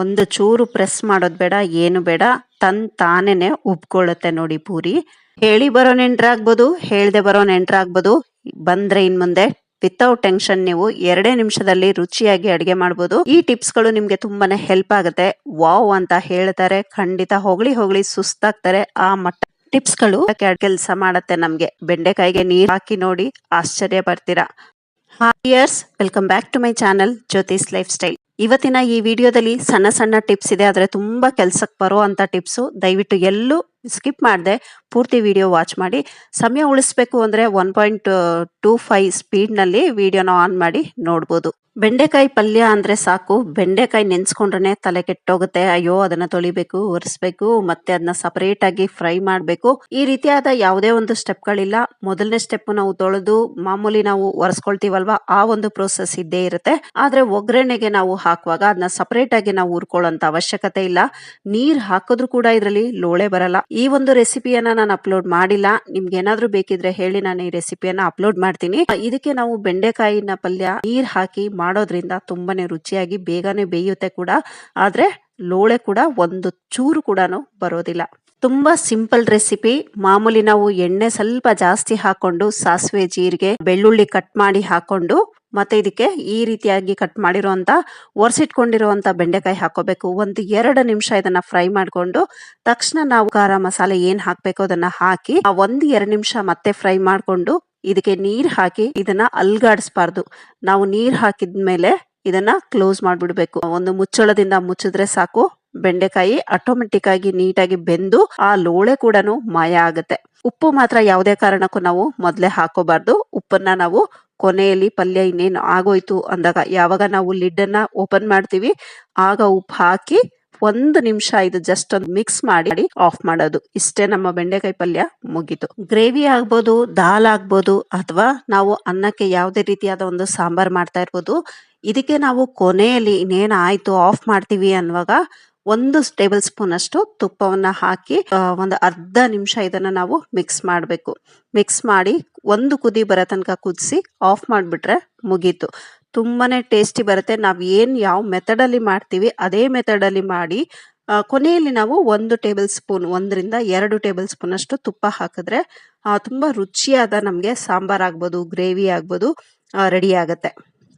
ಒಂದು ಚೂರು ಪ್ರೆಸ್ ಮಾಡೋದು ಬೇಡ, ಏನು ಬೇಡ, ತನ್ ತಾನೇನೆ ಉಬ್ಕೊಳ್ಳುತ್ತೆ ನೋಡಿ ಪೂರಿ. ಹೇಳಿ ಬರೋ ನೆಂಟ್ರಾಗ್ಬೋದು, ಹೇಳ್ದೆ ಬರೋ ನೆಂಟ್ರಾಗ್ಬೋದು, ಬಂದ್ರೆ ಇನ್ ಮುಂದೆ ವಿತೌಟ್ ಟೆನ್ಷನ್ ನೀವು ಎರಡೇ ನಿಮಿಷದಲ್ಲಿ ರುಚಿಯಾಗಿ ಅಡಿಗೆ ಮಾಡ್ಬೋದು. ಈ ಟಿಪ್ಸ್ಗಳು ನಿಮ್ಗೆ ತುಂಬಾನೇ ಹೆಲ್ಪ್ ಆಗುತ್ತೆ. ವಾವ್ ಅಂತ ಹೇಳ್ತಾರೆ, ಖಂಡಿತ ಹೋಗ್ಲಿ ಹೋಗ್ಲಿ ಸುಸ್ತಾಗ್ತಾರೆ ಆ ಮಟ್ಟ. ಟಿಪ್ಸ್ಗಳು ಕೆಲಸ ಮಾಡತ್ತೆ ನಮ್ಗೆ. ಬೆಂಡೆಕಾಯಿಗೆ ನೀರ್ ಹಾಕಿ ನೋಡಿ ಆಶ್ಚರ್ಯ ಪಡ್ತೀರಾ. ಹಾಯರ್ಸ್ welcome back to my channel Jyothi's lifestyle ಇವತ್ತಿನ ಈ ವಿಡಿಯೋದಲ್ಲಿ ಸಣ್ಣ ಸಣ್ಣ ಟಿಪ್ಸ್ ಇದೆ, ಆದರೆ ತುಂಬ ಕೆಲಸಕ್ಕೆ ಬರೋ ಅಂಥ ಟಿಪ್ಸು ದಯವಿಟ್ಟು ಎಲ್ಲೂ ಸ್ಕಿಪ್ ಮಾಡದೆ. ಪೂರ್ತಿ ವಿಡಿಯೋ ವಾಚ್ ಮಾಡಿ, ಸಮಯ ಉಳಿಸ್ಬೇಕು ಅಂದ್ರೆ ಒನ್ ಪಾಯಿಂಟ್ ಟೂ ಫೈವ್ ಸ್ಪೀಡ್ನಲ್ಲಿ ವಿಡಿಯೋನ ಆನ್ ಮಾಡಿ ನೋಡ್ಬೋದು. ಬೆಂಡೆಕಾಯಿ ಪಲ್ಯ ಅಂದ್ರೆ ಸಾಕು. ಬೆಂಡೆಕಾಯಿ ನೆನ್ಸ್ಕೊಂಡ್ರೆ ತಲೆ ಕೆಟ್ಟೋಗುತ್ತೆ. ಅಯ್ಯೋ, ಅದನ್ನ ತೊಳಿಬೇಕು ಒರೆಸ್ಬೇಕು ಮತ್ತೆ ಅದನ್ನ ಸಪರೇಟ್ ಆಗಿ ಫ್ರೈ ಮಾಡ್ಬೇಕು. ಈ ರೀತಿಯಾದ ಯಾವುದೇ ಒಂದು ಸ್ಟೆಪ್ಗಳಿಲ್ಲ ಮೊದಲನೇ ಸ್ಟೆಪ್ ನಾವು ತೊಳೆದು, ಮಾಮೂಲಿ ನಾವು ಒರೆಸ್ಕೊಳ್ತೀವಲ್ವಾ, ಆ ಒಂದು ಪ್ರೋಸೆಸ್ ಇದ್ದೇ ಇರುತ್ತೆ. ಆದ್ರೆ ಒಗ್ಗರಣೆಗೆ ನಾವು ಹಾಕುವಾಗ ಅದನ್ನ ಸಪರೇಟ್ ಆಗಿ ನಾವು ಹುರ್ಕೊಳ್ಳೋಂಥ ಅವಶ್ಯಕತೆ ಇಲ್ಲ. ನೀರ್ ಹಾಕಿದ್ರು ಕೂಡ ಇದರಲ್ಲಿ ಲೋಳೆ ಬರಲ್ಲ. ಈ ಒಂದು ರೆಸಿಪಿಯನ್ನ ನಾನು ಅಪ್ಲೋಡ್ ಮಾಡಿಲ್ಲ. ನಿಮ್ಗೆ ಏನಾದ್ರೂ ಬೇಕಿದ್ರೆ ಹೇಳಿ ನಾನು ಈ ರೆಸಿಪಿಯನ್ನ ಅಪ್ಲೋಡ್ ಮಾಡ್ತೀನಿ. ಇದಕ್ಕೆ ನಾವು ಬೆಂಡೆಕಾಯಿನ ಪಲ್ಯ, ನೀರ್ ಹಾಕಿ ಮಾಡೋದ್ರಿಂದ ತುಂಬಾನೇ ರುಚಿಯಾಗಿ ಬೇಗನೆ ಬೇಯುತ್ತೆ ಕೂಡ. ಆದ್ರೆ ಲೋಳೆ ಕೂಡ ಒಂದು ಚೂರು ಕೂಡ ಬರೋದಿಲ್ಲ. ತುಂಬಾ ಸಿಂಪಲ್ ರೆಸಿಪಿ ಮಾಮೂಲಿ ನಾವು ಎಣ್ಣೆ ಸ್ವಲ್ಪ ಜಾಸ್ತಿ ಹಾಕೊಂಡು ಸಾಸಿವೆ ಜೀರಿಗೆ, ಬೆಳ್ಳುಳ್ಳಿ ಕಟ್ ಮಾಡಿ ಹಾಕೊಂಡು ಮತ್ತೆ ಇದಕ್ಕೆ ಈ ರೀತಿಯಾಗಿ ಕಟ್ ಮಾಡಿರುವಂತ, ಒರೆಸಿಟ್ಕೊಂಡಿರುವಂತ ಬೆಂಡೆಕಾಯಿ ಹಾಕೋಬೇಕು. ಒಂದು ಎರಡು ನಿಮಿಷ ಇದನ್ನ ಫ್ರೈ ಮಾಡ್ಕೊಂಡು ತಕ್ಷಣ ನಾವು ಖಾರ ಮಸಾಲೆ ಏನು ಹಾಕಬೇಕು ಅದನ್ನ ಹಾಕಿ, ಆ ಒಂದು ಎರಡು ನಿಮಿಷ ಮತ್ತೆ ಫ್ರೈ ಮಾಡ್ಕೊಂಡು ಇದಕ್ಕೆ ನೀರು ಹಾಕಿ ಇದನ್ನ ಅಲ್ಗಾಡಿಸ್ಬಾರ್ದು. ನಾವು ನೀರ್ ಹಾಕಿದ್ಮೇಲೆ ಇದನ್ನ ಕ್ಲೋಸ್ ಮಾಡ್ಬಿಡ್ಬೇಕು. ಒಂದು ಮುಚ್ಚಳದಿಂದ ಮುಚ್ಚಿದ್ರೆ ಸಾಕು. ಬೆಂಡೆಕಾಯಿ ಆಟೋಮೆಟಿಕ್ ಆಗಿ ನೀಟಾಗಿ ಬೆಂದು ಆ ಲೋಳೆ ಕೂಡ ಮಾಯ ಆಗುತ್ತೆ. ಉಪ್ಪು ಮಾತ್ರ ಯಾವುದೇ ಕಾರಣಕ್ಕೂ ನಾವು ಮೊದಲೇ ಹಾಕೋಬಾರ್ದು. ಉಪ್ಪನ್ನ ನಾವು ಕೊನೆಯಲ್ಲಿ ಪಲ್ಯ ಇನ್ನೇನು ಆಗೋಯ್ತು ಅಂದಾಗ ಯಾವಾಗ ನಾವು ಲಿಡ್ ಅನ್ನ ಓಪನ್ ಮಾಡ್ತೀವಿ, ಆಗ ಉಪ್ಪು ಹಾಕಿ ಒಂದು ನಿಮಿಷ ಇದು ಜಸ್ಟ್ ಒಂದು ಮಿಕ್ಸ್ ಮಾಡಿ ಆಫ್ ಮಾಡೋದು. ಇಷ್ಟೇ ನಮ್ಮ ಬೆಂಡೆಕಾಯಿ ಪಲ್ಯ ಮುಗೀತು. ಗ್ರೇವಿ ಆಗ್ಬೋದು, ದಾಲ್ ಆಗ್ಬೋದು, ಅಥವಾ ನಾವು ಅನ್ನಕ್ಕೆ ಯಾವುದೇ ರೀತಿಯಾದ ಒಂದು ಸಾಂಬಾರ್ ಮಾಡ್ತಾ ಇರ್ಬೋದು, ಇದಕ್ಕೆ ನಾವು ಕೊನೆಯಲ್ಲಿ ಇನ್ನೇನು ಆಯ್ತು ಆಫ್ ಮಾಡ್ತೀವಿ ಅನ್ನುವಾಗ ಒಂದು ಟೇಬಲ್ ಸ್ಪೂನ್ ಅಷ್ಟು ತುಪ್ಪವನ್ನ ಹಾಕಿ ಒಂದು ಅರ್ಧ ನಿಮಿಷ ಇದನ್ನ ನಾವು ಮಿಕ್ಸ್ ಮಾಡಬೇಕು. ಮಿಕ್ಸ್ ಮಾಡಿ ಒಂದು ಕುದಿ ಬರೋ ತನಕ ಕುದಿಸಿ ಆಫ್ ಮಾಡಿಬಿಟ್ರೆ ಮುಗೀತು. ತುಂಬಾನೇ ಟೇಸ್ಟಿ ಬರುತ್ತೆ. ನಾವು ಏನು ಯಾವ ಮೆಥಡಲ್ಲಿ ಮಾಡ್ತೀವಿ ಅದೇ ಮೆಥಡಲ್ಲಿ ಮಾಡಿ ಕೊನೆಯಲ್ಲಿ ನಾವು ಒಂದು ಟೇಬಲ್ ಸ್ಪೂನ್, ಒಂದರಿಂದ ಎರಡು ಟೇಬಲ್ ಸ್ಪೂನ್ ಅಷ್ಟು ತುಪ್ಪ ಹಾಕಿದ್ರೆ ತುಂಬ ರುಚಿಯಾದ ನಮಗೆ ಸಾಂಬಾರ್ ಆಗ್ಬೋದು, ಗ್ರೇವಿ ಆಗ್ಬೋದು ರೆಡಿ ಆಗುತ್ತೆ.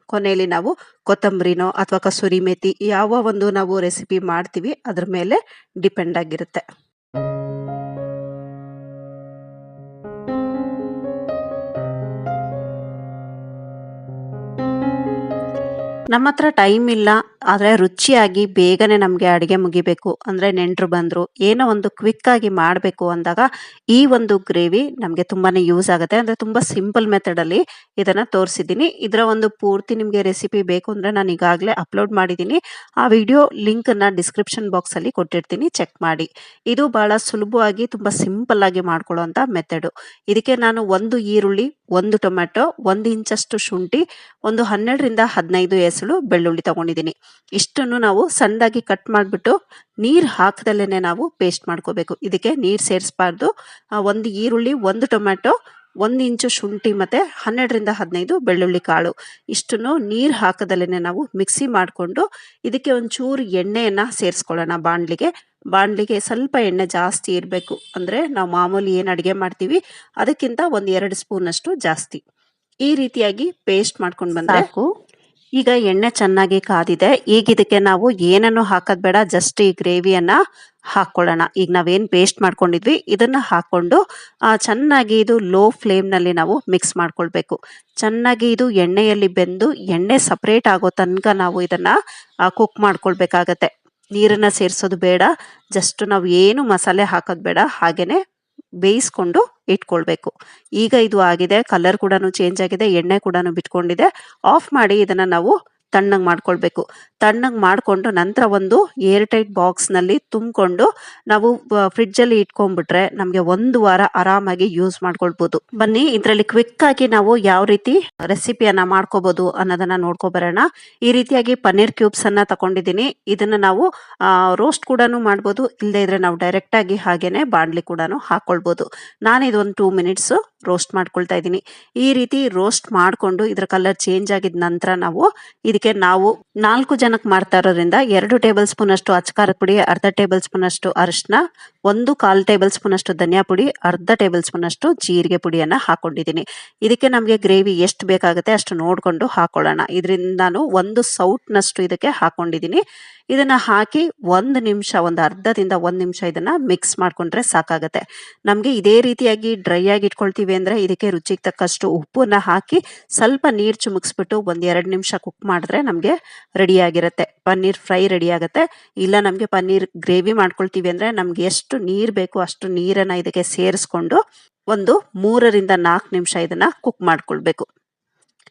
ಕೊನೆಯಲ್ಲಿ ನಾವು ಕೊತ್ತಂಬರಿನೋ ಅಥವಾ ಕಸೂರಿ ಮೇಥಿ ಯಾವ ಒಂದು ನಾವು ರೆಸಿಪಿ ಮಾಡ್ತೀವಿ, ಅದ್ರ ಮೇಲೆ ಡಿಪೆಂಡ್ ಆಗಿರುತ್ತೆ. ನಮ್ಮ ಹತ್ರ ಟೈಮ್ ಇಲ್ಲ, ಆದರೆ ರುಚಿಯಾಗಿ ಬೇಗನೆ ನಮಗೆ ಅಡುಗೆ ಮುಗಿಬೇಕು. ಅಂದರೆ ನೆಂಟರು ಬಂದರು, ಏನೋ ಒಂದು ಕ್ವಿಕ್ ಆಗಿ ಮಾಡಬೇಕು ಅಂದಾಗ ಈ ಒಂದು ಗ್ರೇವಿ ನಮಗೆ ತುಂಬಾ ಯೂಸ್ ಆಗುತ್ತೆ. ಅಂದರೆ ತುಂಬ ಸಿಂಪಲ್ ಮೆಥಡಲ್ಲಿ ಇದನ್ನು ತೋರಿಸಿದ್ದೀನಿ. ಇದರ ಒಂದು ಪೂರ್ತಿ ನಿಮಗೆ ರೆಸಿಪಿ ಬೇಕು ಅಂದರೆ ನಾನು ಈಗಾಗಲೇ ಅಪ್ಲೋಡ್ ಮಾಡಿದ್ದೀನಿ. ಆ ವಿಡಿಯೋ ಲಿಂಕನ್ನು ಡಿಸ್ಕ್ರಿಪ್ಷನ್ ಬಾಕ್ಸಲ್ಲಿ ಕೊಟ್ಟಿರ್ತೀನಿ ಚೆಕ್ ಮಾಡಿ. ಇದು ಭಾಳ ಸುಲಭವಾಗಿ ತುಂಬ ಸಿಂಪಲ್ ಆಗಿ ಮಾಡ್ಕೊಳ್ಳೋಂಥ ಮೆಥಡು ಇದಕ್ಕೆ ನಾನು ಒಂದು ಈರುಳ್ಳಿ ಒಂದು ಟೊಮ್ಯಾಟೊ, ಒಂದು ಇಂಚಷ್ಟು ಶುಂಠಿ, ಒಂದು ಹನ್ನೆರಡರಿಂದ ಹದಿನೈದು ಎಸಳು ಬೆಳ್ಳುಳ್ಳಿ ತಗೊಂಡಿದ್ದೀನಿ. ಇಷ್ಟನ್ನು ನಾವು ಸಣ್ಣದಾಗಿ ಕಟ್ ಮಾಡಿಬಿಟ್ಟು ನೀರು ಹಾಕದಲ್ಲೇ ನಾವು ಪೇಸ್ಟ್ ಮಾಡ್ಕೋಬೇಕು. ಇದಕ್ಕೆ ನೀರು ಸೇರಿಸಬಾರ್ದು. ಒಂದು ಈರುಳ್ಳಿ, ಒಂದು ಟೊಮ್ಯಾಟೊ, ಒಂದು ಇಂಚು ಶುಂಠಿ ಮತ್ತು ಹನ್ನೆರಡರಿಂದ ಹದಿನೈದು ಬೆಳ್ಳುಳ್ಳಿ ಕಾಳು. ಇಷ್ಟನ್ನು ನೀರು ಹಾಕದಲ್ಲೇ ನಾವು ಮಿಕ್ಸಿ ಮಾಡಿಕೊಂಡು ಇದಕ್ಕೆ ಒಂಚೂರು ಎಣ್ಣೆಯನ್ನು ಸೇರಿಸ್ಕೊಳ್ಳೋಣ ಬಾಣಲಿಗೆ. ಬಾಣಲಿಗೆ ಸ್ವಲ್ಪ ಎಣ್ಣೆ ಜಾಸ್ತಿ ಇರಬೇಕು. ಅಂದರೆ ನಾವು ಮಾಮೂಲಿ ಏನು ಅಡುಗೆ ಮಾಡ್ತೀವಿ ಅದಕ್ಕಿಂತ ಒಂದು ಎರಡು ಸ್ಪೂನಷ್ಟು ಜಾಸ್ತಿ. ಈ ರೀತಿಯಾಗಿ ಪೇಸ್ಟ್ ಮಾಡ್ಕೊಂಡು ಬಂದ್ರೆ ಈಗ ಎಣ್ಣೆ ಚೆನ್ನಾಗಿ ಕಾದಿದೆ. ಈಗ ಇದಕ್ಕೆ ನಾವು ಏನನ್ನು ಹಾಕೋದು ಬೇಡ ಜಸ್ಟ್ ಈ ಗ್ರೇವಿಯನ್ನು ಹಾಕ್ಕೊಳ್ಳೋಣ ಈಗ ನಾವೇನು ಪೇಸ್ಟ್ ಮಾಡ್ಕೊಂಡಿದ್ವಿ ಇದನ್ನು ಹಾಕ್ಕೊಂಡು ಚೆನ್ನಾಗಿ ಇದು ಲೋ ಫ್ಲೇಮ್ನಲ್ಲಿ ನಾವು ಮಿಕ್ಸ್ ಮಾಡ್ಕೊಳ್ಬೇಕು. ಚೆನ್ನಾಗಿ ಇದು ಎಣ್ಣೆಯಲ್ಲಿ ಬೆಂದು ಎಣ್ಣೆ ಸಪ್ರೇಟ್ ಆಗೋ ತನಕ ನಾವು ಇದನ್ನು ಕುಕ್ ಮಾಡ್ಕೊಳ್ಬೇಕಾಗತ್ತೆ. ನೀರನ್ನ ಸೇರಿಸೋದು ಬೇಡ. ಜಸ್ಟ್ ನಾವು ಏನು ಮಸಾಲೆ ಹಾಕೋದು ಬೇಡ. ಹಾಗೆಯೇ ಬೇಯಿಸ್ಕೊಂಡು ಇಟ್ಕೊಳ್ಬೇಕು. ಈಗ ಇದು ಆಗಿದೆ. ಕಲರ್ ಕೂಡ ಚೇಂಜ್ ಆಗಿದೆ. ಎಣ್ಣೆ ಕೂಡ ಬಿಟ್ಕೊಂಡಿದೆ. ಆಫ್ ಮಾಡಿ ಇದನ್ನು ನಾವು ತಣ್ಣಗೆ ಮಾಡ್ಕೊಳ್ಬೇಕು. ತಣ್ಣಗೆ ಮಾಡಿಕೊಂಡು ನಂತರ ಒಂದು ಏರ್ ಟೈಟ್ ಬಾಕ್ಸ್ನಲ್ಲಿ ತುಂಬಿಕೊಂಡು ನಾವು ಫ್ರಿಡ್ಜಲ್ಲಿ ಇಟ್ಕೊಂಡ್ಬಿಟ್ರೆ ನಮಗೆ ಒಂದು ವಾರ ಆರಾಮಾಗಿ ಯೂಸ್ ಮಾಡ್ಕೊಳ್ಬೋದು. ಬನ್ನಿ, ಇದರಲ್ಲಿ ಕ್ವಿಕ್ ಆಗಿ ನಾವು ಯಾವ ರೀತಿ ರೆಸಿಪಿಯನ್ನ ಮಾಡ್ಕೋಬಹುದು ಅನ್ನೋದನ್ನ ನೋಡ್ಕೊಬರೋಣ ಈ ರೀತಿಯಾಗಿ ಪನ್ನೀರ್ ಕ್ಯೂಬ್ಸ್ ಅನ್ನ ತಗೊಂಡಿದ್ದೀನಿ ಇದನ್ನ ನಾವು ರೋಸ್ಟ್ ಕೂಡ ಮಾಡ್ಬೋದು. ಇಲ್ಲದೆ ಇದ್ರೆ ನಾವು ಡೈರೆಕ್ಟ್ ಆಗಿ ಹಾಗೇನೆ ಬಾಣ್ಲಿ ಕೂಡ ಹಾಕೊಳ್ಬೋದು. ನಾನು ಇದೊಂದು ಟೂ ಮಿನಿಟ್ಸ್ ರೋಸ್ಟ್ ಮಾಡ್ಕೊಳ್ತಾ ಇದ್ದೀನಿ. ಈ ರೀತಿ ರೋಸ್ಟ್ ಮಾಡಿಕೊಂಡು ಇದ್ರ ಕಲರ್ ಚೇಂಜ್ ಆಗಿದ ನಂತರ ನಾವು, ಇದಕ್ಕೆ ನಾವು ನಾಲ್ಕು ಜನ ಜನಕ್ಕೆ ಮಾಡ್ತಾ ಇರೋದ್ರಿಂದ ಎರಡು ಟೇಬಲ್ ಸ್ಪೂನ್ ಅಷ್ಟು ಅಚ್ಚಕಾರ ಪುಡಿ, ಅರ್ಧ ಟೇಬಲ್ ಸ್ಪೂನ್ ಅಷ್ಟು ಅರಿಶಿನ ಒಂದು ಕಾಲು ಟೇಬಲ್ ಸ್ಪೂನ್ ಅಷ್ಟು ಧನಿಯಾ ಪುಡಿ, ಅರ್ಧ ಟೇಬಲ್ ಸ್ಪೂನ್ ಅಷ್ಟು ಜೀರಿಗೆ ಪುಡಿಯನ್ನ ಹಾಕೊಂಡಿದ್ದೀನಿ. ಇದಕ್ಕೆ ನಮಗೆ ಗ್ರೇವಿ ಎಷ್ಟು ಬೇಕಾಗುತ್ತೆ ಅಷ್ಟು ನೋಡಿಕೊಂಡು ಹಾಕೊಳ್ಳೋಣ. ಇದರಿಂದ ನಾನು ಒಂದು ಸೌಟ್ನಷ್ಟು ಇದಕ್ಕೆ ಹಾಕೊಂಡಿದ್ದೀನಿ. ಇದನ್ನ ಹಾಕಿ ಒಂದು ನಿಮಿಷ, ಒಂದು ಅರ್ಧದಿಂದ ಒಂದು ನಿಮಿಷ ಇದನ್ನ ಮಿಕ್ಸ್ ಮಾಡ್ಕೊಂಡ್ರೆ ಸಾಕಾಗುತ್ತೆ. ನಮಗೆ ಇದೇ ರೀತಿಯಾಗಿ ಡ್ರೈ ಆಗಿ ಇಟ್ಕೊಳ್ತೀವಿ ಅಂದ್ರೆ ಇದಕ್ಕೆ ರುಚಿಗೆ ತಕ್ಕಷ್ಟು ಉಪ್ಪನ್ನು ಹಾಕಿ ಸ್ವಲ್ಪ ನೀರು ಚುಮುಕ್ಸ್ಬಿಟ್ಟು ಒಂದು ಎರಡು ನಿಮಿಷ ಕುಕ್ ಮಾಡಿದ್ರೆ ನಮಗೆ ರೆಡಿ ಆಗಿರುತ್ತೆ ಪನ್ನೀರ್ ಫ್ರೈ ರೆಡಿ ಆಗುತ್ತೆ. ಇಲ್ಲ ನಮಗೆ ಪನ್ನೀರ್ ಗ್ರೇವಿ ಮಾಡ್ಕೊಳ್ತೀವಿ ಅಂದರೆ ನಮ್ಗೆ ಎಷ್ಟು ನೀರು ಬೇಕು ಅಷ್ಟು ನೀರನ್ನ ಇದಕ್ಕೆ ಸೇರಿಸ್ಕೊಂಡು ಒಂದು ಮೂರರಿಂದ ನಾಲ್ಕು ನಿಮಿಷ ಇದನ್ನ ಕುಕ್ ಮಾಡ್ಕೊಳ್ಬೇಕು.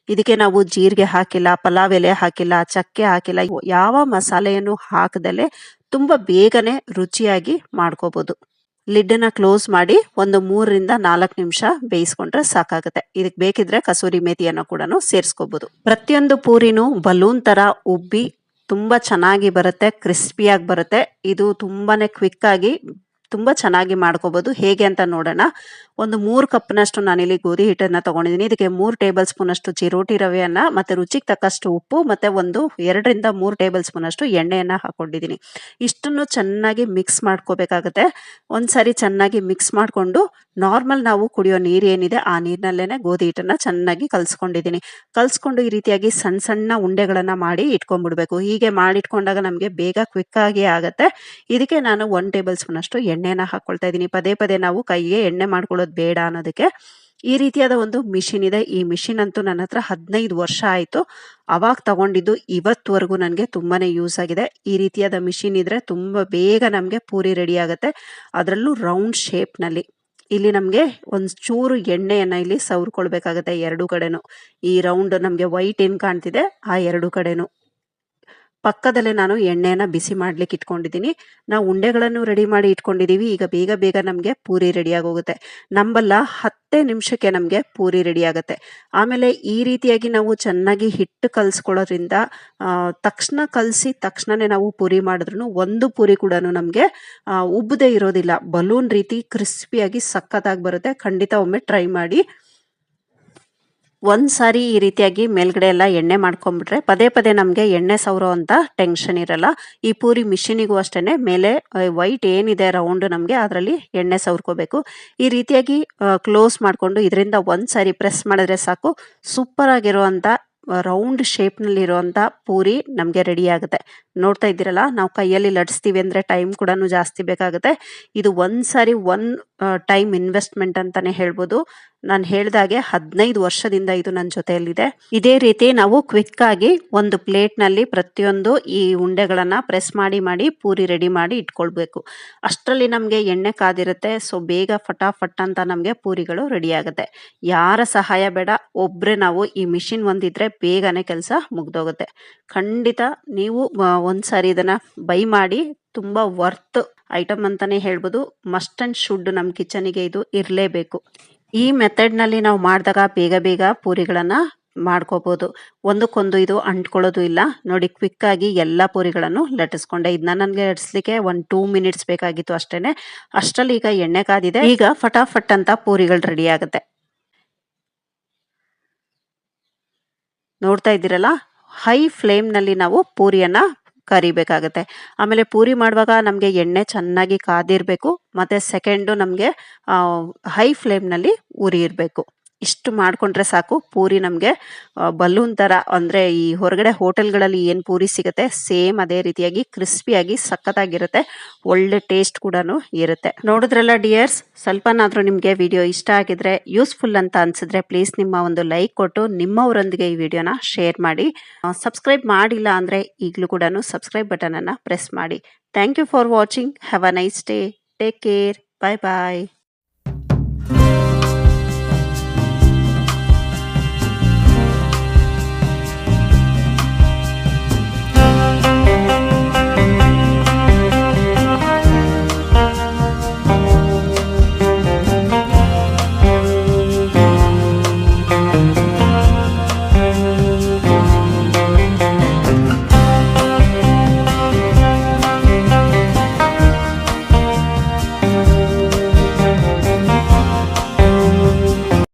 ಇದಕ್ಕೆ ನಾವು ಜೀರಿಗೆ ಹಾಕಿಲ್ಲ, ಪಲಾವ್ ಎಲೆ ಹಾಕಿಲ್ಲ, ಚಕ್ಕೆ ಹಾಕಿಲ್ಲ, ಯಾವ ಮಸಾಲೆಯನ್ನು ಹಾಕದಲ್ಲೇ ತುಂಬಾ ಬೇಗನೆ ರುಚಿಯಾಗಿ ಮಾಡ್ಕೋಬಹುದು ಲಿಡ್ನ ಕ್ಲೋಸ್ ಮಾಡಿ ಒಂದು ಮೂರರಿಂದ ನಾಲ್ಕು ನಿಮಿಷ ಬೇಯಿಸ್ಕೊಂಡ್ರೆ ಸಾಕಾಗುತ್ತೆ. ಇದಕ್ಕೆ ಬೇಕಿದ್ರೆ ಕಸೂರಿ ಮೇಥಿಯನ್ನು ಕೂಡ ಸೇರಿಸ್ಕೋಬಹುದು ಪ್ರತಿಯೊಂದು ಪೂರಿನೂ ಬಲೂನ್ ತರ ಉಬ್ಬಿ ತುಂಬಾ ಚೆನ್ನಾಗಿ ಬರುತ್ತೆ ಕ್ರಿಸ್ಪಿಯಾಗಿ ಬರುತ್ತೆ. ಇದು ತುಂಬಾನೇ ಕ್ವಿಕ್ ಆಗಿ ತುಂಬಾ ಚೆನ್ನಾಗಿ ಮಾಡ್ಕೋಬಹುದು ಹೇಗೆ ಅಂತ ನೋಡೋಣ. ಒಂದು ಮೂರು ಕಪ್ನಷ್ಟು ನಾನಿಲ್ಲಿ ಗೋಧಿ ಹಿಟ್ಟನ್ನು ತಗೊಂಡಿದ್ದೀನಿ. ಇದಕ್ಕೆ ಮೂರು ಟೇಬಲ್ ಸ್ಪೂನಷ್ಟು ಚಿರೋಟಿ ರವೆಯನ್ನು ಮತ್ತು ರುಚಿಗೆ ತಕ್ಕಷ್ಟು ಉಪ್ಪು ಮತ್ತು ಒಂದು ಎರಡರಿಂದ ಮೂರು ಟೇಬಲ್ ಸ್ಪೂನಷ್ಟು ಎಣ್ಣೆಯನ್ನು ಹಾಕ್ಕೊಂಡಿದ್ದೀನಿ ಇಷ್ಟನ್ನು ಚೆನ್ನಾಗಿ ಮಿಕ್ಸ್ ಮಾಡ್ಕೋಬೇಕಾಗತ್ತೆ. ಸಾರಿ ಚೆನ್ನಾಗಿ ಮಿಕ್ಸ್ ಮಾಡಿಕೊಂಡು ನಾರ್ಮಲ್ ನಾವು ಕುಡಿಯೋ ನೀರು ಏನಿದೆ ಆ ನೀರಿನಲ್ಲೇ ಗೋಧಿ ಹಿಟ್ಟನ್ನು ಚೆನ್ನಾಗಿ ಕಲಿಸ್ಕೊಂಡಿದ್ದೀನಿ. ಕಲ್ಸ್ಕೊಂಡು ಈ ರೀತಿಯಾಗಿ ಸಣ್ಣ ಸಣ್ಣ ಉಂಡೆಗಳನ್ನು ಮಾಡಿ ಇಟ್ಕೊಂಡ್ಬಿಡ್ಬೇಕು. ಹೀಗೆ ಮಾಡಿಟ್ಕೊಂಡಾಗ ನಮಗೆ ಬೇಗ ಕ್ವಿಕ್ ಆಗಿ ಆಗತ್ತೆ. ಇದಕ್ಕೆ ನಾನು ಒನ್ ಟೇಬಲ್ ಸ್ಪೂನಷ್ಟು ಎಣ್ಣೆನ ಹಾಕ್ಕೊಳ್ತಾ ಇದ್ದೀನಿ. ಪದೇ ಪದೇ ನಾವು ಕೈಗೆ ಎಣ್ಣೆ ಮಾಡ್ಕೊಳ್ಳೋದು ಬೇಡ ಅನ್ನೋದಕ್ಕೆ ಈ ರೀತಿಯಾದ ಒಂದು ಮಿಷಿನ್ ಇದೆ. ಈ ಮಿಷಿನ್ ಅಂತೂ ನನ್ನ ಹತ್ರ ಹದಿನೈದು ವರ್ಷ ಆಯಿತು. ಅವಾಗ ತಗೊಂಡಿದ್ದು ಇವತ್ತುವರೆಗೂ ನನಗೆ ತುಂಬಾನೇ ಯೂಸ್ ಆಗಿದೆ. ಈ ರೀತಿಯಾದ ಮಿಷಿನ್ ಇದ್ರೆ ತುಂಬ ಬೇಗ ನಮಗೆ ಪೂರಿ ರೆಡಿ ಆಗುತ್ತೆ. ಅದರಲ್ಲೂ ರೌಂಡ್ ಶೇಪ್ನಲ್ಲಿ. ಇಲ್ಲಿ ನಮಗೆ ಒಂದು ಚೂರು ಎಣ್ಣೆಯನ್ನ ಇಲ್ಲಿ ಸವರ್ಕೊಳ್ಬೇಕಾಗತ್ತೆ ಎರಡು ಕಡೆನೂ. ಈ ರೌಂಡ್ ನಮಗೆ ವೈಟ್ ಏನು ಕಾಣ್ತಿದೆ ಆ ಎರಡು ಕಡೆನು. ಪಕ್ಕದಲ್ಲೇ ನಾನು ಎಣ್ಣೆಯನ್ನು ಬಿಸಿ ಮಾಡ್ಲಿಕ್ಕೆ ಇಟ್ಕೊಂಡಿದ್ದೀನಿ. ನಾವು ಉಂಡೆಗಳನ್ನು ರೆಡಿ ಮಾಡಿ ಇಟ್ಕೊಂಡಿದ್ದೀವಿ ಈಗ ಬೇಗ ಬೇಗ ನಮಗೆ ಪೂರಿ ರೆಡಿ ಆಗೋಗುತ್ತೆ. ನಂಬಲ್ಲ, ಹತ್ತೇ ನಿಮಿಷಕ್ಕೆ ನಮಗೆ ಪೂರಿ ರೆಡಿ ಆಗುತ್ತೆ. ಆಮೇಲೆ ಈ ರೀತಿಯಾಗಿ ನಾವು ಚೆನ್ನಾಗಿ ಹಿಟ್ಟು ಕಲಿಸ್ಕೊಳ್ಳೋದ್ರಿಂದ ತಕ್ಷಣ ಕಲಸಿ ತಕ್ಷಣನೇ ನಾವು ಪೂರಿ ಮಾಡಿದ್ರು ಒಂದು ಪೂರಿ ಕೂಡ ನಮಗೆ ಉಬ್ಬದೇ ಇರೋದಿಲ್ಲ. ಬಲೂನ್ ರೀತಿ ಕ್ರಿಸ್ಪಿಯಾಗಿ ಸಖತ್ತಾಗಿ ಬರುತ್ತೆ. ಖಂಡಿತ ಒಮ್ಮೆ ಟ್ರೈ ಮಾಡಿ ಒಂದ್ ಸಾರಿ ಈ ರೀತಿಯಾಗಿ ಮೇಲ್ಗಡೆ ಎಲ್ಲ ಎಣ್ಣೆ ಮಾಡ್ಕೊಂಡ್ಬಿಟ್ರೆ ಪದೇ ಪದೇ ನಮಗೆ ಎಣ್ಣೆ ಸೌರೋ ಅಂತ ಟೆನ್ಷನ್ ಇರಲ್ಲ. ಈ ಪೂರಿ ಮಿಷಿನಿಗೂ ಅಷ್ಟೇ ಮೇಲೆ ವೈಟ್ ಏನಿದೆ ರೌಂಡ್ ನಮಗೆ ಅದರಲ್ಲಿ ಎಣ್ಣೆ ಸವರ್ಕೋಬೇಕು. ಈ ರೀತಿಯಾಗಿ ಕ್ಲೋಸ್ ಮಾಡಿಕೊಂಡು ಇದರಿಂದ ಒಂದು ಸಾರಿ ಪ್ರೆಸ್ ಮಾಡಿದ್ರೆ ಸಾಕು. ಸೂಪರ್ ಆಗಿರುವಂಥ ರೌಂಡ್ ಶೇಪ್ನಲ್ಲಿರುವಂಥ ಪೂರಿ ನಮಗೆ ರೆಡಿ ಆಗುತ್ತೆ. ನೋಡ್ತಾ ಇದ್ದೀರಲ್ಲ, ನಾವು ಕೈಯಲ್ಲಿ ಲಟ್ಸ್ತೀವಿ ಅಂದರೆ ಟೈಮ್ ಕೂಡ ಜಾಸ್ತಿ ಬೇಕಾಗುತ್ತೆ. ಇದು ಒಂದು ಸಾರಿ ಒನ್ ಟೈಮ್ ಇನ್ವೆಸ್ಟ್ಮೆಂಟ್ ಅಂತಲೇ ಹೇಳ್ಬೋದು. ನಾನು ಹೇಳ್ದಾಗೆ ಹದಿನೈದು ವರ್ಷದಿಂದ ಇದು ನನ್ನ ಜೊತೆಯಲ್ಲಿದೆ. ಇದೇ ರೀತಿ ನಾವು ಕ್ವಿಕ್ ಆಗಿ ಒಂದು ಪ್ಲೇಟ್ನಲ್ಲಿ ಪ್ರತಿಯೊಂದು ಈ ಉಂಡೆಗಳನ್ನು ಪ್ರೆಸ್ ಮಾಡಿ ಮಾಡಿ ಪೂರಿ ರೆಡಿ ಮಾಡಿ ಇಟ್ಕೊಳ್ಬೇಕು. ಅಷ್ಟರಲ್ಲಿ ನಮಗೆ ಎಣ್ಣೆ ಕಾದಿರುತ್ತೆ ಸೊ ಬೇಗ ಫಟಾಫಟ್ ಅಂತ ನಮಗೆ ಪೂರಿಗಳು ರೆಡಿ ಆಗುತ್ತೆ. ಯಾರ ಸಹಾಯ ಬೇಡ ಒಬ್ಬರೇ ನಾವು ಈ ಮಿಷಿನ್ ಒಂದಿದ್ರೆ ಬೇಗನೆ ಕೆಲಸ ಮುಗ್ದೋಗುತ್ತೆ. ಖಂಡಿತ ನೀವು ಒಂದ್ಸಾರಿ ಇದನ್ನ ಬೈ ಮಾಡಿ, ತುಂಬಾ ವರ್ತ್ ಐಟಮ್ ಅಂತಾನೆ ಹೇಳ್ಬೋದು. ಮಸ್ಟ್ ಅಂಡ್ ಶುಡ್ ನಮ್ಮ ಕಿಚನಿಗೆ ಇದು ಇರಲೇಬೇಕು. ಈ ಮೆಥಡ್ನಲ್ಲಿ ನಾವು ಮಾಡಿದಾಗ ಬೇಗ ಬೇಗ ಪೂರಿಗಳನ್ನು ಮಾಡ್ಕೋಬಹುದು ಒಂದಕ್ಕೊಂದು ಇದು ಅಂಟ್ಕೊಳ್ಳೋದು ಇಲ್ಲ. ನೋಡಿ ಕ್ವಿಕ್ ಆಗಿ ಎಲ್ಲಾ ಪೂರಿಗಳನ್ನು ಲಟ್ಟಿಸ್ಕೊಂಡೆ. ಇದನ್ನ ನನಗೆ ಲಟ್ಟಿಸ್ಲಿಕ್ಕೆ ಒಂದು ಟೂ ಮಿನಿಟ್ಸ್ ಬೇಕಾಗಿತ್ತು ಅಷ್ಟೇನೆ. ಅಷ್ಟರಲ್ಲಿ ಈಗ ಎಣ್ಣೆ ಕಾದಿದೆ. ಈಗ ಫಟಾಫಟ್ ಅಂತ ಪೂರಿಗಳು ರೆಡಿ ಆಗುತ್ತೆ. ನೋಡ್ತಾ ಇದ್ದೀರಲ್ಲ? ಹೈ ಫ್ಲೇಮ್ನಲ್ಲಿ ನಾವು ಪೂರಿಯನ್ನ ಕರಿಬೇಕಾಗತ್ತೆ. ಆಮೇಲೆ ಪೂರಿ ಮಾಡುವಾಗ ನಮಗೆ ಎಣ್ಣೆ ಚೆನ್ನಾಗಿ ಕಾದಿರಬೇಕು, ಮತ್ತು ಸೆಕೆಂಡು ನಮಗೆ ಹೈ ಫ್ಲೇಮ್ನಲ್ಲಿ ಉರಿ ಇರಬೇಕು ಇಷ್ಟು ಮಾಡ್ಕೊಂಡ್ರೆ ಸಾಕು. ಪೂರಿ ನಮಗೆ ಬಲೂನ್ ತರ ಅಂದ್ರೆ ಈ ಹೊರಗಡೆ ಹೋಟೆಲ್ಗಳಲ್ಲಿ ಏನ್ ಪೂರಿ ಸಿಗುತ್ತೆ, ಸೇಮ್ ಅದೇ ರೀತಿಯಾಗಿ ಕ್ರಿಸ್ಪಿಯಾಗಿ ಸಖತ್ತಾಗಿರುತ್ತೆ. ಒಳ್ಳೆ ಟೇಸ್ಟ್ ಕೂಡ ಇರುತ್ತೆ. ನೋಡಿದ್ರಲ್ಲ ಡಿಯರ್ಸ್, ಸ್ವಲ್ಪನಾದ್ರೂ ನಿಮ್ಗೆ ವಿಡಿಯೋ ಇಷ್ಟ ಆಗಿದ್ರೆ, ಯೂಸ್ಫುಲ್ ಅಂತ ಅನ್ಸಿದ್ರೆ ಪ್ಲೀಸ್ ನಿಮ್ಮ ಒಂದು ಲೈಕ್ ಕೊಟ್ಟು ನಿಮ್ಮವರೊಂದಿಗೆ ಈ ವಿಡಿಯೋನ ಶೇರ್ ಮಾಡಿ. ಸಬ್ಸ್ಕ್ರೈಬ್ ಮಾಡಿಲ್ಲ ಅಂದ್ರೆ ಈಗಲೂ ಕೂಡ ಸಬ್ಸ್ಕ್ರೈಬ್ ಬಟನ್ ಅನ್ನ ಪ್ರೆಸ್ ಮಾಡಿ. Thank you for watching. Have a nice day. Take care. Bye bye.